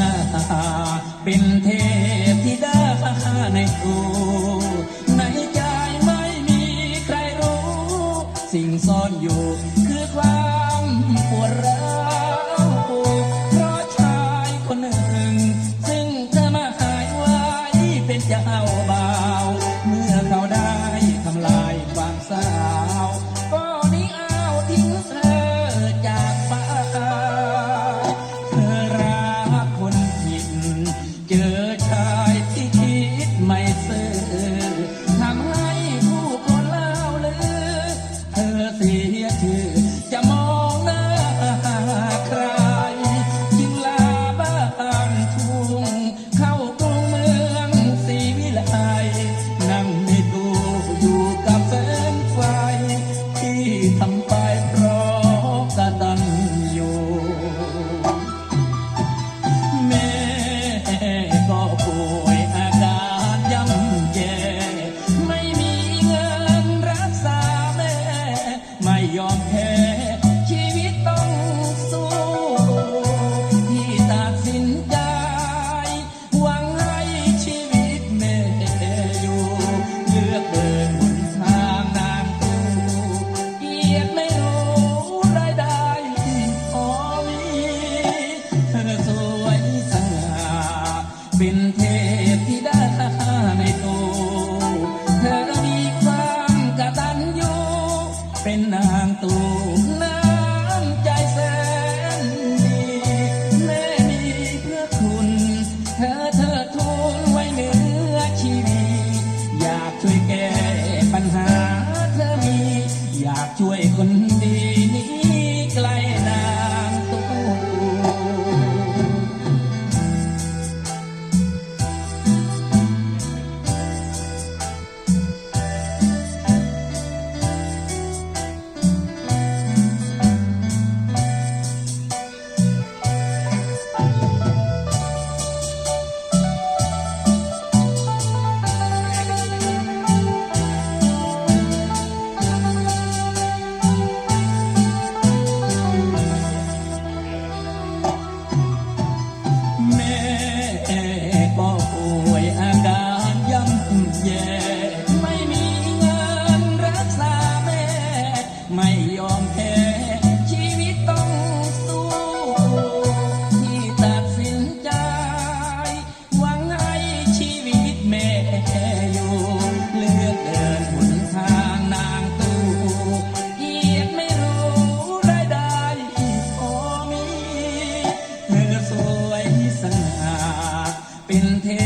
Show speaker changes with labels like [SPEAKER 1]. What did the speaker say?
[SPEAKER 1] ง่าเป็นเทพที่ดาพาในครูในใจไม่มีใครรู้ สิ่งซ่อนอยู่คือความปวดร้าว เป็นเทพที่ไดาในตัวเธอมีความกตัญญูเป็นนางตัว เป็นเท